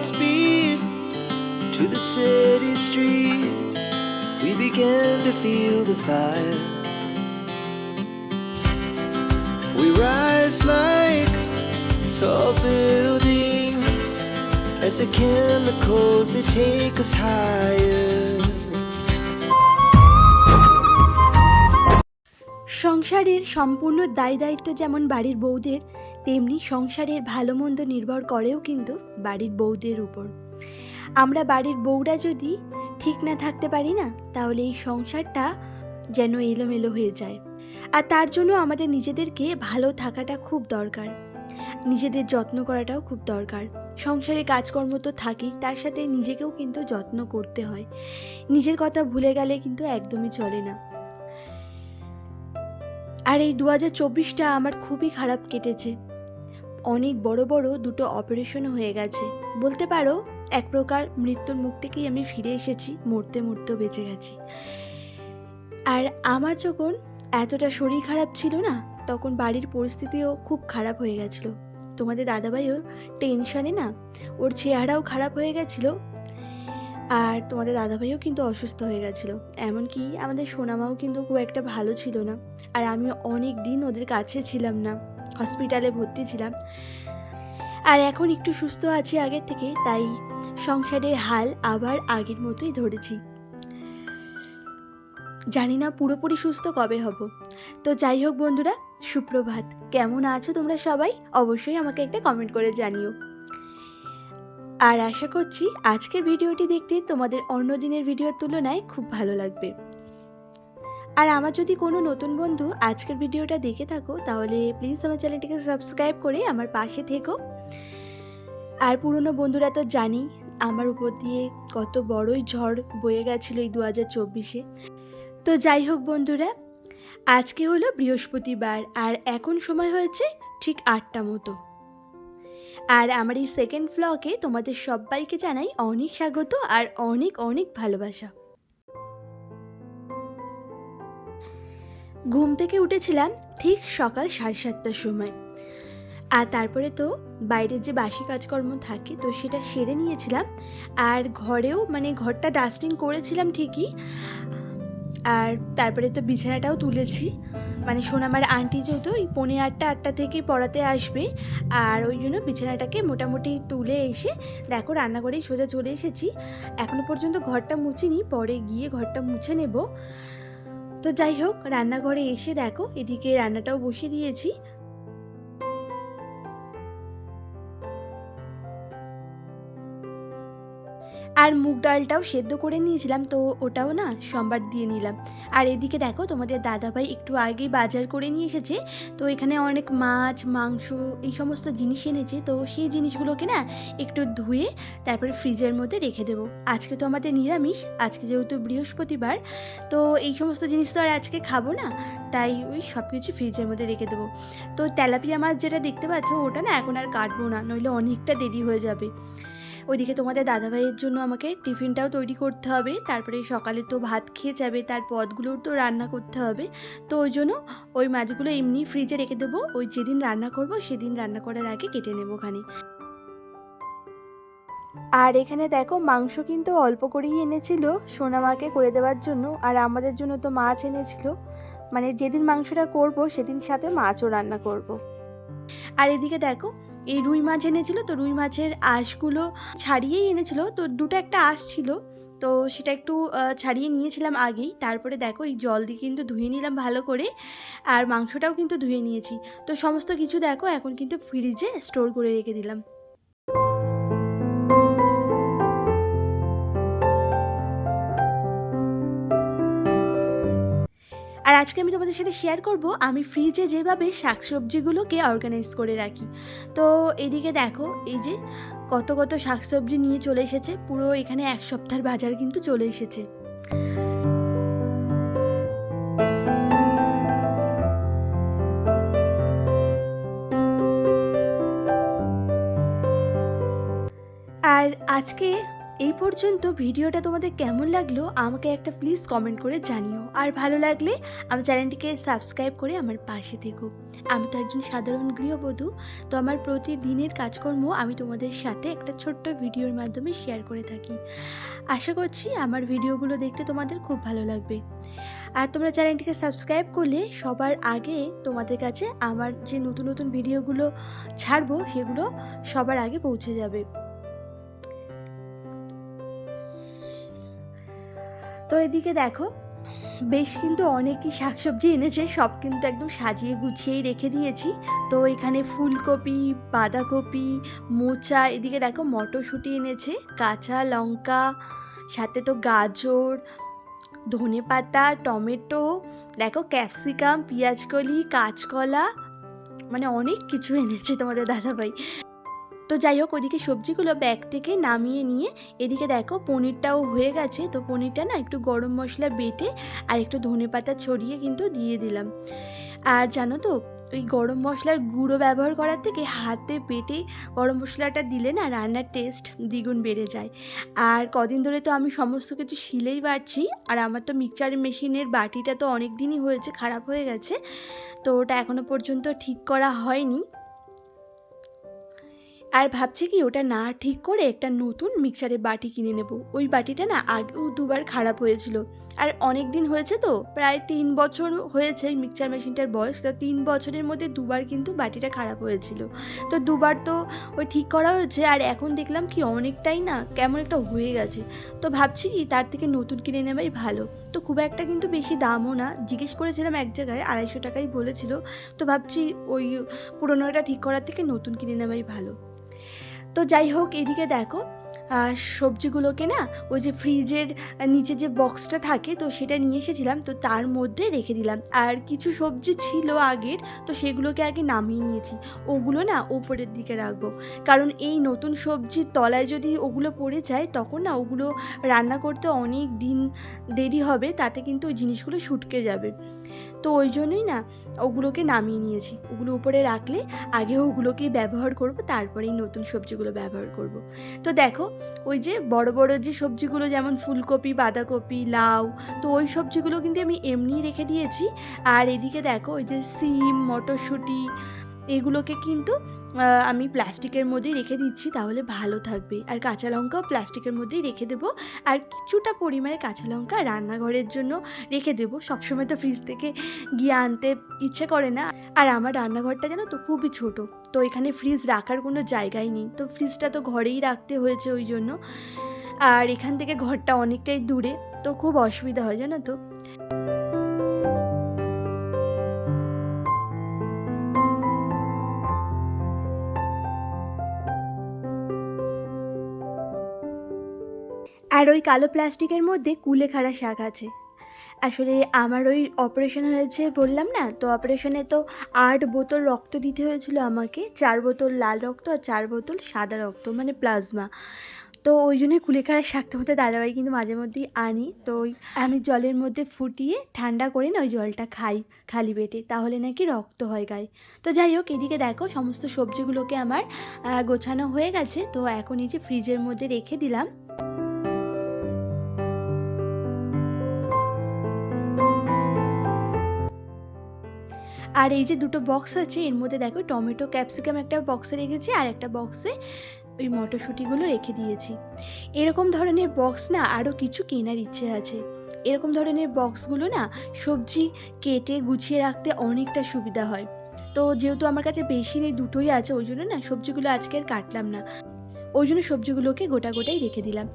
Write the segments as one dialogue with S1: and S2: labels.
S1: Godspeed to the city streets. We began to feel the fire. We rise like tall buildings as the chemicals they take us higher.
S2: সংসারের সম্পূর্ণ দায় দায়িত্ব যেমন বাড়ির বউদের তেমনি সংসারের ভালো মন্দ নির্ভর করেও কিন্তু বাড়ির বউদের উপর। আমরা বাড়ির বউরা যদি ঠিক না থাকতে পারি না, তাহলে এই সংসারটা যেন এলোমেলো হয়ে যায়। আর তার জন্য আমাদের নিজেদেরকে ভালো থাকাটা খুব দরকার। নিজেদের যত্ন করাটাও খুব দরকার। সংসারে কাজকর্ম তো থাকেই, তার সাথে নিজেকেও কিন্তু যত্ন করতে হয়। নিজের কথা ভুলে গেলে কিন্তু একদমই চলে না। আর এই দু হাজার চব্বিশটা আমার খুবই খারাপ কেটেছে। অনেক বড় বড় দুটো অপারেশন হয়ে গেছে। বলতে পারো, এক প্রকার মৃত্যুর মুখ থেকেই আমি ফিরে এসেছি, মরতে মরতেও বেঁচে গেছি। আর আমার যখন এতটা শরীর খারাপ ছিল না, তখন বাড়ির পরিস্থিতিও খুব খারাপ হয়ে গেছিল। তোমাদের দাদাভাইও টেনশনে না, ওর চেহারাও খারাপ হয়ে গেছিল। আর তোমাদের দাদাভাইও কিন্তু অসুস্থ হয়ে গেছিল। এমনকি আমাদের সোনামাও কিন্তু খুব একটা ভালো ছিল না। আর আমি অনেক দিন ওদের কাছে ছিলাম না। হসপিটালে ভর্তি ছিলাম। আর এখন একটু সুস্থ আছি আগের থেকে, তাই সংসারের হাল আবার আগের মতোই ধরেছি। জানি না পুরোপুরি সুস্থ কবে হব। তো যাই হোক বন্ধুরা, সুপ্রভাত। কেমন আছো তোমরা সবাই? অবশ্যই আমাকে একটা কমেন্ট করে জানিও। আর আশা করছি আজকের ভিডিওটি দেখতে তোমাদের অন্য দিনের ভিডিওর তুলনায় খুব ভালো লাগবে। আর আমার যদি কোনো নতুন বন্ধু আজকের ভিডিওটা দেখে থাকো, তাহলে প্লিজ আমার চ্যানেলটিকে সাবস্ক্রাইব করে আমার পাশে থেকো। আর পুরনো বন্ধুরা তো জানি, আমার উপর দিয়ে কত বড়ই ঝড় বয়ে গেছিল এই দু হাজার চব্বিশে। তো যাই হোক বন্ধুরা, আজকে হলো বৃহস্পতিবার আর এখন সময় হয়েছে ঠিক আটটা মতো। আর আমার এই সেকেন্ড ফ্লগে তোমাদের সবাইকে জানাই অনেক স্বাগত আর অনেক অনেক ভালোবাসা। ঘুম থেকে উঠেছিলাম ঠিক সকাল সাড়ে সাতটার সময়। আর তারপরে তো বাইরের যে বাসি কাজকর্ম থাকে তো সেটা সেরে নিয়েছিলাম। আর ঘরেও মানে ঘরটা ডাস্টিং করেছিলাম ঠিকই। আর তারপরে তো বিছানাটাও তুলেছি। মানে সোনামার আন্টি যেহেতু ওই পৌনে আটটা আটটা থেকেই পড়াতে আসবে। আর ওই জন্য বিছানাটাকে মোটামুটি তুলে এসে দেখো রান্নাঘরেই সোজা চলে এসেছি। এখনও পর্যন্ত ঘরটা মুছিনি, পরে গিয়ে ঘরটা মুছে নেব। তো যাই হোক রান্নাঘরে এসে দেখো এদিকে রান্নাটাও বসিয়ে দিয়েছি। আর মুগ ডালটাও সেদ্ধ করে নিয়েছিলাম, তো ওটাও না সোমবার দিয়ে নিলাম। আর এদিকে দেখো তোমাদের দাদাভাই একটু আগেই বাজার করে নিয়ে এসেছে, তো এখানে অনেক মাছ, মাংস এই সমস্ত জিনিস এনেছে, তো সেই জিনিসগুলোকে না একটু ধুয়ে তারপরে ফ্রিজের মধ্যে রেখে দেবো। আজকে তো আমাদের নিরামিষ, আজকে যেহেতু বৃহস্পতিবার, তো এই সমস্ত জিনিস তো আর আজকে খাব না, তাই ওই সব কিছু ফ্রিজের মধ্যে রেখে দেবো। তো তেলাপিয়া মাছ যেটা দেখতে পাচ্ছ, ওটা না এখন আর কাটবো না, নইলে অনেকটা দেরি হয়ে যাবে। ওইদিকে তোমাদের দাদাভাইয়ের জন্য আমাকে টিফিনটাও তৈরি করতে হবে। তারপরে সকালে তো ভাত খেয়ে যাবে, তার পদগুলোর তো রান্না করতে হবে। তো ওই জন্য ওই মাছগুলো এমনি ফ্রিজে রেখে দেবো। ওই যেদিন রান্না করব সেদিন রান্না করার আগে কেটে নেব ওখানে। আর এখানে দেখো মাংস কিন্তু অল্প করেই এনেছিল সোনামাকে করে দেওয়ার জন্য, আর আমাদের জন্য তো মাছ এনেছিল। মানে যেদিন মাংসটা করব সেদিন সাথে মাছও রান্না করব। আর এদিকে দেখো এই রুই মাছ এনেছিল তো রুই মাছের আঁশগুলো ছাড়িয়েই এনেছিল। তো দুটো একটা আঁশ ছিল। তো সেটা একটু ছাড়িয়ে নিয়েছিলাম আগেই। তারপরে দেখো এই জল দিয়ে কিন্তু ধুয়ে নিলাম ভালো করে। আর মাংসটাও কিন্তু ধুয়ে নিয়েছি। তো সমস্ত কিছু দেখো, এখন কিন্তু ফ্রিজে স্টোর করে রেখে দিলাম। আর আজকে আমি তোমাদের সাথে শেয়ার করব, আমি ফ্রিজে যেভাবে শাকসবজিগুলোকে অর্গানাইজ করে রাখি। তো এদিকে দেখো, এই যে কত কত শাকসবজি নিয়ে চলে এসেছে, পুরো এখানে এক সপ্তাহের বাজার কিন্তু চলে এসেছে। আর আজকে এই পর্যন্ত ভিডিওটা তোমাদের কেমন লাগল, আমাকে একটা প্লিজ কমেন্ট করে জানিও। আর ভালো লাগলে আমার চ্যানেলটিকে সাবস্ক্রাইব করে আমার পাশে থেকো। আমি তো একজন সাধারণ গৃহবধূ, তো আমার প্রতিদিনের কাজকর্ম আমি তোমাদের সাথে একটা ছোট্ট ভিডিওর মাধ্যমে শেয়ার করে থাকি। আশা করছি আমার ভিডিওগুলো দেখতে তোমাদের খুব ভালো লাগবে। আর তোমরা চ্যানেলটিকে সাবস্ক্রাইব করলে সবার আগে তোমাদের কাছে আমার যে নতুন নতুন ভিডিওগুলো ছাড়বো, সেগুলো সবার আগে পৌঁছে যাবে। তো এদিকে দেখো, বেশ কিন্তু অনেকই শাকসবজি এনেছে, সব কিন্তু একদম সাজিয়ে গুছিয়েই রেখে দিয়েছি। তো এখানে ফুলকপি, বাঁধাকপি, মোচা, এদিকে দেখো মটরশুঁটি এনেছে, কাঁচা লঙ্কা, সাথে তো গাজর, ধনে পাতা, টমেটো, দেখো ক্যাপসিকাম পেঁয়াজকলি কাঁচকলা মানে অনেক কিছু এনেছে তোমাদের দাদাভাই। তো যাই হোক, ওদিকে সবজিগুলো ব্যাগ থেকে নামিয়ে নিয়ে এদিকে দেখো পনিরটাও হয়ে গেছে। তো পনিরটা না একটু গরম মশলা বেটে আর একটু ধনে পাতা ছড়িয়ে কিন্তু দিয়ে দিলাম। আর জানো তো, ওই গরম মশলার গুঁড়ো ব্যবহার করার থেকে হাতে বেটে গরম মশলাটা দিলে না রান্নার টেস্ট দ্বিগুণ বেড়ে যায়। আর কদিন ধরে তো আমি সমস্ত কিছু শিলেই বাড়ছি আর আমার তো মিক্সচার মেশিনের বাটিটা তো অনেক দিনই হয়েছে, খারাপ হয়ে গেছে। তো ওটা এখনও পর্যন্ত ঠিক করা হয়নি। আর ভাবছি কি ওটা না ঠিক করে একটা নতুন মিক্সারের বাটি কিনে নেব। ওই বাটিটা না আগেও দুবার খারাপ হয়েছিল। আর অনেক দিন হয়েছে তো, প্রায় তিন বছর হয়েছে ওই মিক্সচার মেশিনটার বয়স। তো তিন বছরের মধ্যে দুবার কিন্তু বাটিটা খারাপ হয়েছিল। তো দুবার তো ওই ঠিক করা হয়েছে আর এখন দেখলাম কি অনেকটাই না কেমন একটা হয়ে গেছে। তো ভাবছি কি তার থেকে নতুন কিনে নেওয়াই ভালো। তো খুব একটা কিন্তু বেশি দামও না। জিজ্ঞেস করেছিলাম এক জায়গায়, আড়াইশো টাকাই বলেছিল। তো ভাবছি ওই পুরোনোটা ঠিক করার থেকে নতুন কিনে নেওয়াই ভালো। তো যাই হোক এদিকে দেখো আহ, সবজিগুলোকে না ওই যে ফ্রিজের নিচে যে বক্সটা থাকে তো সেটা নিয়ে এসেছিলাম তো তার মধ্যে রেখে দিলাম। আর কিছু সবজি ছিল আগের তো সেগুলোকে আগে নামিয়ে নিয়েছি। ওগুলো না ওপরের দিকে রাখব। কারণ এই নতুন সবজির তলায় যদি ওগুলো পড়ে যায় তখন না ওগুলো রান্না করতে অনেক দিন দেরি হবে তাতে কিন্তু ওই জিনিসগুলো শুটকে যাবে। তো ওই জন্যই না ওগুলোকে নামিয়ে নিয়েছি। ওগুলো উপরে রাখলে আগে ওগুলোকেই ব্যবহার করব, তারপরেই নতুন সবজিগুলো ব্যবহার করব। তো দেখো, ওই যে বড় বড় যে সবজিগুলো যেমন ফুলকপি, বাঁধাকপি, লাউ, তো ওই সবজিগুলো কিন্তু আমি এমনি রেখে দিয়েছি। আর এদিকে দেখো, ওই যে সিম, মটরশুঁটি, এগুলোকে কিন্তু আমি প্লাস্টিকের মধ্যেই রেখে দিচ্ছি, তাহলে ভালো থাকবে। আর কাঁচা লঙ্কাও প্লাস্টিকের মধ্যেই রেখে দেবো। আর কিছুটা পরিমাণে কাঁচা লঙ্কা রান্নাঘরের জন্য রেখে দেবো। সবসময় তো ফ্রিজ থেকে গিয়ে আনতে ইচ্ছে করে না। আর আমার রান্নাঘরটা জানো তো, খুবই ছোট। তো এখানে ফ্রিজ রাখার কোনো জায়গাই নেই। তো ফ্রিজটা তো ঘরেই রাখতে হয়েছে ওই জন্য। আর এখান থেকে ঘরটা অনেকটাই দূরে, তো খুব অসুবিধা হয় জানো তো। আর ওই কালো প্লাস্টিকের মধ্যে কুলেখাড়া শাক আছে। আসলে আমার ওই অপারেশন হয়েছে বললাম না? তো অপারেশনে তো আট বোতল রক্ত দিতে হয়েছিল আমাকে, চার বোতল লাল রক্ত আর চার বোতল সাদা রক্ত মানে প্লাজমা তো ওই জন্যই কুলেখাড়া শাকটা মধ্যে দাদাভাই কিন্তু মাঝে মধ্যেই আনি। তো ওই আমি জলের মধ্যে ফুটিয়ে ঠান্ডা করে না ওই জলটা খাই, খালি পেটে, তাহলে নাকি রক্ত হয় গায়ে। তো যাই হোক, এদিকে দেখো সমস্ত সবজিগুলোকে আমার গোছানো হয়ে গেছে। তো এখন এই যে ফ্রিজের মধ্যে রেখে দিলাম। আর এই যে দুটো বক্স আছে, এর মধ্যে দেখো টমেটো ক্যাপসিকাম একটা বক্সে রেখেছি আর একটা বক্সে ওই মটরশুঁটিগুলো রেখে দিয়েছি। এরকম ধরনের বক্স না আরও কিছু কেনার ইচ্ছে আছে। এরকম ধরনের বক্সগুলো না সবজি কেটে গুছিয়ে রাখতে অনেকটা সুবিধা হয়। তো যেহেতু আমার কাছে বেশি নেই, দুটোই আছে, ওই জন্য না সবজিগুলো আজকে আর কাটলাম না। ওই জন্য সবজিগুলোকে গোটা গোটাই রেখে দিলাম।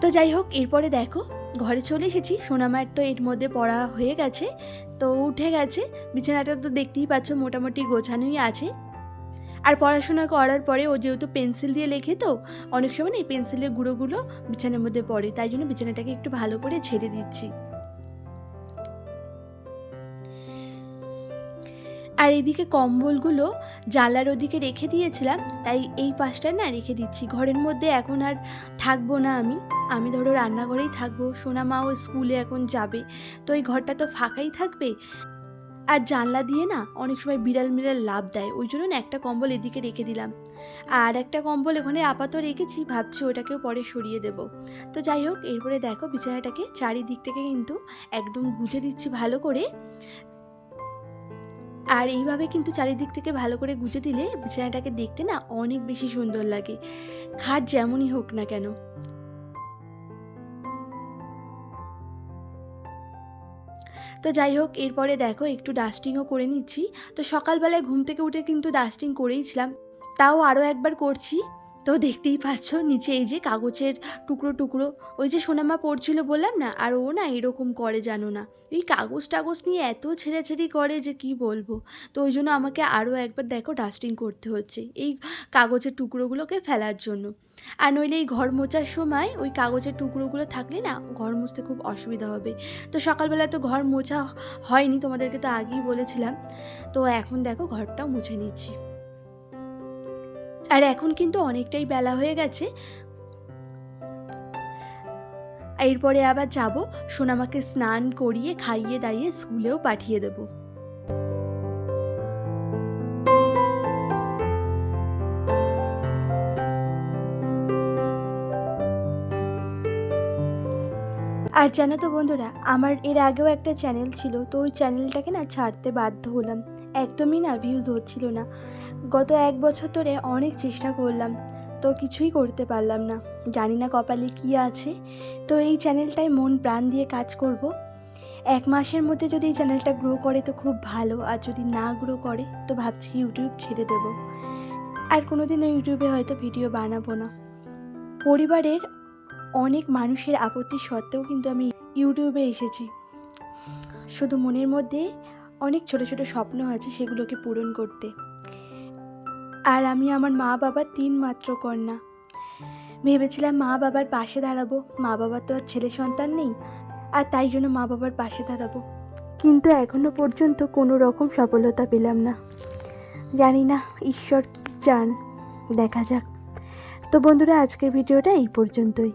S2: তো যাই হোক, এরপরে দেখো ঘরে চলে এসেছি। সোনামার তো এর মধ্যে পড়া হয়ে গেছে, তো উঠে গেছে। বিছানাটা তো দেখতেই পাচ্ছ মোটামুটি গোছানোই আছে। আর পড়াশোনা করার পরে ও যেহেতু পেন্সিল দিয়ে লেখে তো, অনেক সময় না এই পেন্সিলের গুঁড়োগুলো বিছানার মধ্যে পড়ে, তাই জন্য বিছানাটাকে একটু ভালো করে ছেড়ে দিচ্ছি। আর এদিকে কম্বলগুলো জানলার ওদিকে রেখে দিয়েছিলাম, তাই এই পাশটা না রেখে দিচ্ছি। ঘরের মধ্যে এখন আর থাকব না আমি। আমি ধরো রান্নাঘরেই থাকব সোনা মাও স্কুলে এখন যাবে, তো এই ঘরটা তো ফাঁকাই থাকবে। আর জানলা দিয়ে না অনেক সময় বিড়াল মিড়াল লাভ দেয়, ওই জন্য একটা কম্বল এদিকে রেখে দিলাম। আর একটা কম্বল ওখানে আপাতত রেখেছি, ভাবছি ওটাকেও পরে সরিয়ে দেব। তো যাই হোক, এরপরে দেখো বিছানাটাকে চারিদিক থেকে কিন্তু একদম গুজে দিচ্ছি ভালো করে। আর এইভাবে কিন্তু চারিদিক থেকে ভালো করে গুজে দিলে বিছানাটাকে দেখতে না অনেক বেশি সুন্দর লাগে। খাট যেমনই হোক না কেন। তো যাই হোক, এরপরে দেখো একটু ডাস্টিংও করে নিচ্ছি। তো সকালবেলায় ঘুম থেকে উঠে কিন্তু ডাস্টিং করেইছিলাম তাও আরও একবার করছি। তো দেখতেই পাচ্ছ নিচে এই যে কাগজের টুকরো টুকরো। ওই যে সোনামা পড়ছিল বললাম না, আর ও না এরকম করে জানো না। এই কাগজ, টাগজ নিয়ে এত ছেড়াছেড়ি করে যে কি বলব? তো ওই জন্য আমাকে আরও একবার দেখো ডাস্টিং করতে হচ্ছে, এই কাগজের টুকরোগুলোকে ফেলার জন্য। আর নইলে এই ঘর মোচার সময় ওই কাগজের টুকরোগুলো থাকলে না ঘর মুছতে খুব অসুবিধা হবে। তো সকালবেলা তো ঘর মোছা হয়নি, তোমাদেরকে তো আগেই বলেছিলাম। তো এখন দেখো ঘরটাও মুছে নিচ্ছি। আর এখন কিন্তু অনেকটাই বেলা হয়ে গেছে। এরপরে আবার যাব, সোনামাকে স্নান করিয়ে খাইয়ে দাইয়ে স্কুলেও পাঠিয়ে দেবো। আর জানো তো বন্ধুরা, আমার এর আগেও একটা চ্যানেল ছিল, তো ওই চ্যানেলটাকে না ছাড়তে বাধ্য হলাম। একদমই না ভিউজ হচ্ছিল না। গত এক বছর ধরে অনেক চেষ্টা করলাম, তো কিছুই করতে পারলাম না। জানি না কপালে কী আছে। তো এই চ্যানেলটায় মন প্রাণ দিয়ে কাজ করব। এক মাসের মধ্যে যদি এই চ্যানেলটা গ্রো করে তো খুব ভালো, আর যদি না গ্রো করে তো ভাবছি ইউটিউব ছেড়ে দেব। আর কোনো দিনও ইউটিউবে হয়তো ভিডিও বানাবো না। পরিবারের অনেক মানুষের আপত্তি সত্ত্বেও কিন্তু আমি ইউটিউবে এসেছি। শুধু মনের মধ্যে অনেক ছোট ছোট স্বপ্ন আছে সেগুলোকে পূরণ করতে। আর আমি আমার মা বাবার তিন মাত্র কন্যা। ভেবেছিলাম মা বাবার পাশে দাঁড়াবো, মা বাবার তো আর ছেলে সন্তান নেই, আর তাই জন্য মা বাবার পাশে দাঁড়াবো। কিন্তু এখনও পর্যন্ত কোনো রকম সফলতা পেলাম না। জানি না ঈশ্বর কী চান, দেখা যাক। তো বন্ধুরা, আজকের ভিডিওটা এই পর্যন্তই।